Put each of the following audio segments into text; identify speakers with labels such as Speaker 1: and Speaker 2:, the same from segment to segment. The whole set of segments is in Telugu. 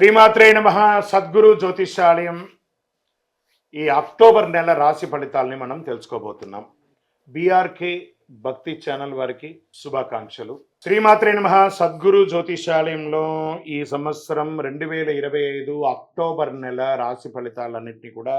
Speaker 1: శ్రీమాత్రే నమ సద్గురు జ్యోతిషాలయం ఈ అక్టోబర్ నెల రాశి ఫలితాలని మనం తెలుసుకోబోతున్నాం. బీఆర్కే భక్తి ఛానల్ వారికి శుభాకాంక్షలు. శ్రీమాత్రే నమ సద్గురు జ్యోతిషాలయంలో ఈ సంవత్సరం రెండు వేల ఇరవై ఐదు అక్టోబర్ నెల రాశి ఫలితాలన్నింటినీ కూడా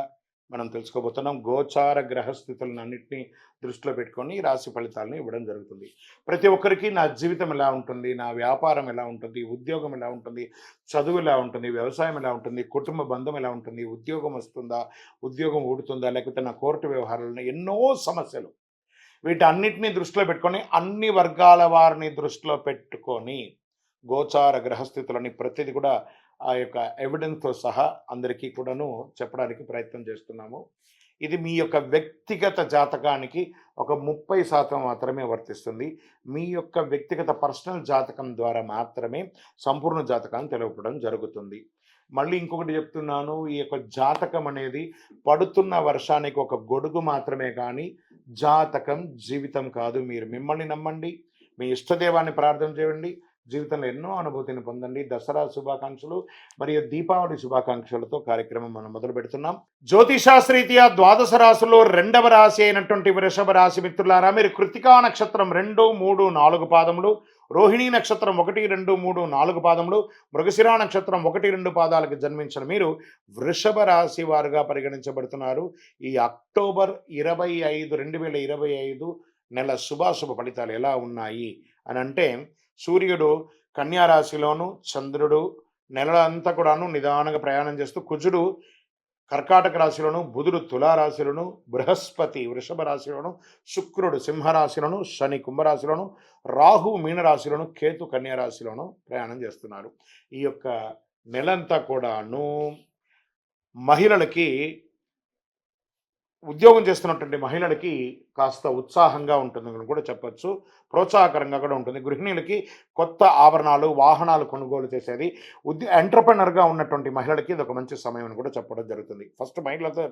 Speaker 1: మనం తెలుసుకోబోతున్నాం. గోచార గ్రహస్థితులను అన్నింటినీ దృష్టిలో పెట్టుకొని రాశి ఫలితాలను ఇవ్వడం జరుగుతుంది. ప్రతి ఒక్కరికి నా జీవితం ఎలా ఉంటుంది? నా వ్యాపారం ఎలా ఉంటుంది? ఉద్యోగం ఎలా ఉంటుంది? చదువు ఎలా ఉంటుంది? వ్యవసాయం ఎలా ఉంటుంది? కుటుంబ బంధం ఎలా ఉంటుంది? ఉద్యోగం వస్తుందా? ఉద్యోగం ఊడుతుందా? లేకపోతే నా కోర్టు వ్యవహారాలను ఎన్నో సమస్యలు. వీటన్నిటినీ దృష్టిలో పెట్టుకొని అన్ని వర్గాల వారిని దృష్టిలో పెట్టుకొని గోచార గ్రహస్థితులని ప్రతిదీ కూడా ఆ యొక్క ఎవిడెన్స్తో సహా అందరికీ కూడాను చెప్పడానికి ప్రయత్నం చేస్తున్నాము. ఇది మీ యొక్క వ్యక్తిగత జాతకానికి ఒక ముప్పై శాతం మాత్రమే వర్తిస్తుంది. మీ యొక్క వ్యక్తిగత పర్సనల్ జాతకం ద్వారా మాత్రమే సంపూర్ణ జాతకాన్ని తెలుపడం జరుగుతుంది. మళ్ళీ ఇంకొకటి చెప్తున్నాను ఈ యొక్క జాతకం అనేది పడుతున్న వర్షానికి ఒక గొడుగు మాత్రమే కానీ జాతకం జీవితం కాదు. మీరు మిమ్మల్ని నమ్మండి మీ ఇష్టదేవాన్ని ప్రార్థన చేయండి జీవితంలో ఎన్నో అనుభూతిని పొందండి. దసరా శుభాకాంక్షలు మరియు దీపావళి శుభాకాంక్షలతో కార్యక్రమం మనం మొదలు పెడుతున్నాం. జ్యోతిషాస్త్రీత్యా ద్వాదశ రాశుల్లో రెండవ రాశి అయినటువంటి వృషభ రాశి మిత్రులారా మీరు కృతికా నక్షత్రం రెండు మూడు నాలుగు పాదములు రోహిణీ నక్షత్రం ఒకటి రెండు మూడు నాలుగు పాదములు మృగశిరా నక్షత్రం ఒకటి రెండు పాదాలకు జన్మించిన మీరు వృషభ రాశి వారుగా పరిగణించబడుతున్నారు. ఈ అక్టోబర్ ఇరవై ఐదు రెండు వేల ఇరవై ఐదు నెల శుభాశుభ ఫలితాలు ఎలా ఉన్నాయి అని అంటే సూర్యుడు కన్యారాశిలోను చంద్రుడు నెలలంతా కూడాను నిదానంగా ప్రయాణం చేస్తూ కుజుడు కర్కాటక రాశిలోను బుధుడు తులారాశిలోను బృహస్పతి వృషభ రాశిలోను శుక్రుడు సింహరాశిలోను శని కుంభరాశిలోను రాహు మీనరాశిలోను కేతు కన్యారాశిలోను ప్రయాణం చేస్తున్నారు. ఈ యొక్క నెలంతా కూడాను మహిళలకి ఉద్యోగం చేస్తున్నటువంటి మహిళలకి కాస్త ఉత్సాహంగా ఉంటుందని కూడా చెప్పచ్చు. ప్రోత్సాహకరంగా కూడా ఉంటుంది. గృహిణులకి కొత్త ఆభరణాలు వాహనాలు కొనుగోలు చేసేది ఉద్య ఎంటర్ప్రెనర్గా ఉన్నటువంటి మహిళలకి ఇది ఒక మంచి సమయం అని కూడా చెప్పడం జరుగుతుంది. ఫస్ట్ మహిళలతో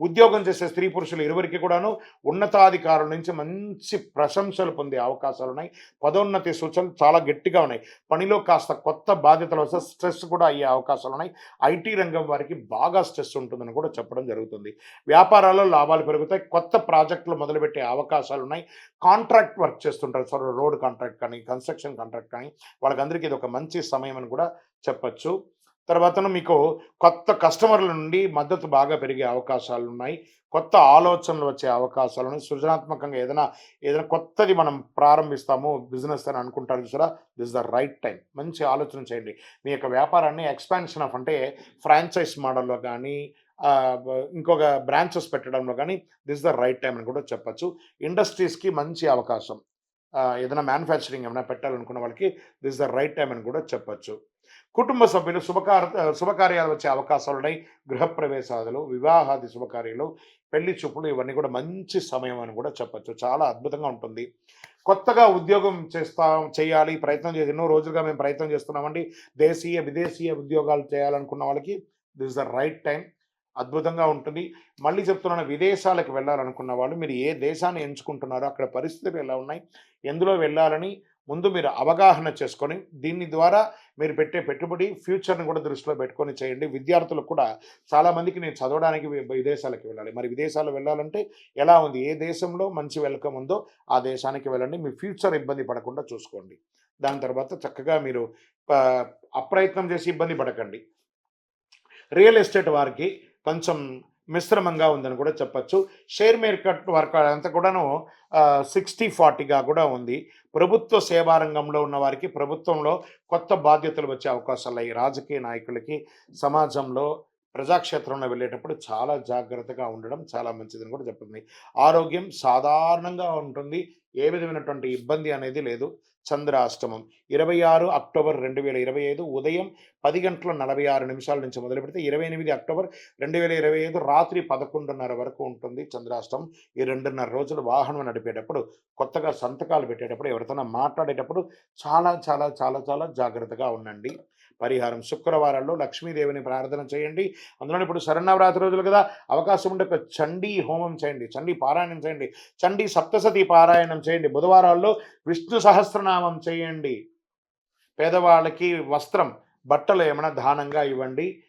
Speaker 1: ఉద్యోగం చేసే స్త్రీ పురుషులు ఇరువురికి కూడాను ఉన్నతాధికారుల నుంచి మంచి ప్రశంసలు పొందే అవకాశాలు ఉన్నాయి పదోన్నతి సూచనలు చాలా గట్టిగా ఉన్నాయి. పనిలో కాస్త కొత్త బాధ్యతలు వస్తే స్ట్రెస్ కూడా అయ్యే అవకాశాలు ఉన్నాయి ఐటీ రంగం వారికి బాగా స్ట్రెస్ ఉంటుందని కూడా చెప్పడం జరుగుతుంది. వ్యాపారాలు వ్యాపారాల్లో లాభాలు పెరుగుతాయి. కొత్త ప్రాజెక్టులు మొదలుపెట్టే అవకాశాలు ఉన్నాయి కాంట్రాక్ట్ వర్క్ చేస్తుంటారు. సో రోడ్ కాంట్రాక్ట్ కానీ కన్స్ట్రక్షన్ కాంట్రాక్ట్ కానీ. వాళ్ళకందరికీ ఇది ఒక మంచి సమయం అని కూడా చెప్పచ్చు. తర్వాత మీకు కొత్త కస్టమర్ల నుండి మద్దతు బాగా పెరిగే అవకాశాలు ఉన్నాయి కొత్త ఆలోచనలు వచ్చే అవకాశాలు ఉన్నాయి సృజనాత్మకంగా ఏదైనా ఏదైనా కొత్తది మనం ప్రారంభిస్తాము బిజినెస్ అని అనుకుంటారు చూసారా? This the right time. మంచి ఆలోచన చేయండి. మీ యొక్క వ్యాపారాన్ని ఎక్స్పాన్షన్ ఆఫ్ అంటే ఫ్రాంచైజ్ మోడల్లో కానీ ఇంకొక బ్రాంచెస్ పెట్టడంలో కానీ దిస్ ద రైట్ టైం అని కూడా చెప్పచ్చు. ఇండస్ట్రీస్కి మంచి అవకాశం. ఏదైనా మ్యానుఫ్యాక్చరింగ్ ఏమైనా పెట్టాలనుకున్న వాళ్ళకి దిస్ ద రైట్ టైం అని కూడా చెప్పచ్చు. కుటుంబ సభ్యులు శుభకార శుభకార్యాలు వచ్చే అవకాశాలు ఉన్నాయి. గృహప్రవేశాదులు వివాహాది శుభకార్యాలు పెళ్ళి చూపులు ఇవన్నీ కూడా మంచి సమయం అని కూడా చెప్పచ్చు. చాలా అద్భుతంగా ఉంటుంది. కొత్తగా ఉద్యోగం చేస్తా చేయాలి ప్రయత్నం చేసి ఎన్నో రోజులుగా మేము ప్రయత్నం చేస్తున్నామండి. దేశీయ విదేశీయ ఉద్యోగాలు చేయాలనుకున్న వాళ్ళకి దిస్ ద రైట్ టైం అద్భుతంగా ఉంటుంది. మళ్ళీ చెప్తున్నాను విదేశాలకు వెళ్ళాలనుకున్న వాళ్ళు మీరు ఏ దేశాన్ని ఎంచుకుంటున్నారో అక్కడ పరిస్థితులు ఎలా ఉన్నాయి ఎందులో వెళ్ళాలని ముందు మీరు అవగాహన చేసుకొని దీని ద్వారా మీరు పెట్టే పెట్టుబడి ఫ్యూచర్ని కూడా దృష్టిలో పెట్టుకొని చేయండి. విద్యార్థులకు కూడా చాలామందికి నేను చదవడానికి విదేశాలకు వెళ్ళాలి. మరి విదేశాలు వెళ్ళాలంటే ఎలా ఉంది ఏ దేశంలో మంచి వెల్కమ్ ఉందో ఆ దేశానికి వెళ్ళండి. మీ ఫ్యూచర్ ఇబ్బంది పడకుండా చూసుకోండి. దాని తర్వాత చక్కగా మీరు ప- అప్రయత్నం చేసి ఇబ్బంది పడకండి. రియల్ ఎస్టేట్ వారికి కొంచెం మిశ్రమంగా ఉందని కూడా చెప్పచ్చు. షేర్ మార్కెట్ వర్క్ అంతా కూడాను సిక్స్టీ ఫార్టీగా కూడా ఉంది. ప్రభుత్వ సేవా రంగంలో ఉన్న వారికి ప్రభుత్వంలో కొత్త బాధ్యతలు వచ్చే అవకాశాలు ఉన్నాయి. రాజకీయ నాయకులకి సమాజంలో ప్రజాక్షేత్రంలో వెళ్ళేటప్పుడు చాలా జాగ్రత్తగా ఉండడం చాలా మంచిదని కూడా చెప్తుంది. ఆరోగ్యం సాధారణంగా ఉంటుంది. ఏ విధమైనటువంటి ఇబ్బంది అనేది లేదు. చంద్రాష్టమం. ఇరవై ఆరు అక్టోబర్ రెండు వేల ఇరవై ఐదు ఉదయం పది గంటల నలభై ఆరు నిమిషాల నుంచి మొదలు పెడితే ఇరవై ఎనిమిది అక్టోబర్ రెండు వేల ఇరవై ఐదు రాత్రి పదకొండున్నర వరకు ఉంటుంది చంద్రాష్టమం. ఈ రెండున్నర రోజులు వాహనం నడిపేటప్పుడు కొత్తగా సంతకాలు పెట్టేటప్పుడు ఎవరితోనో మాట్లాడేటప్పుడు చాలా చాలా చాలా చాలా జాగ్రత్తగా ఉండండి. పరిహారం. శుక్రవారంలో లక్ష్మీదేవిని ప్రార్థన చేయండి. అందులో ఇప్పుడు శరణవరాత్రి రోజులు కదా అవకాశం ఉంటే ఒక చండీ హోమం చేయండి. చండీ పారాయణం చేయండి. చండీ సప్తసతి పారాయణం చేయండి. బుధవారాల్లో విష్ణు సహస్రనామం చేయండి. పేదవాళ్ళకి వస్త్రం బట్టలు ఏమైనా దానంగా ఇవ్వండి.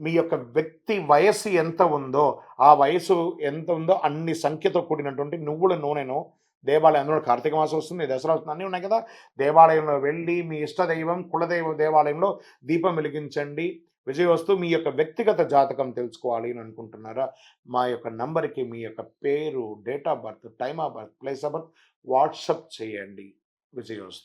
Speaker 1: మీ యొక్క వ్యక్తి వయస్సు ఎంత ఉందో ఆ వయసు ఎంత ఉందో అన్ని సంఖ్యతో కూడినటువంటి నువ్వుల నూనెను దేవాలయం అందులో కార్తీక మాసం వస్తుంది దసరా వస్తుంది అన్నీ ఉన్నాయి కదా. దేవాలయంలో వెళ్ళి మీ ఇష్ట దైవం కులదైవ దేవాలయంలో దీపం వెలిగించండి. విజయవస్తు మీ యొక్క వ్యక్తిగత జాతకం తెలుసుకోవాలి అని అనుకుంటున్నారా? మా యొక్క నంబర్కి మీ యొక్క పేరు date of birth time of birth place of birth WhatsApp చేయండి విజయవస్తు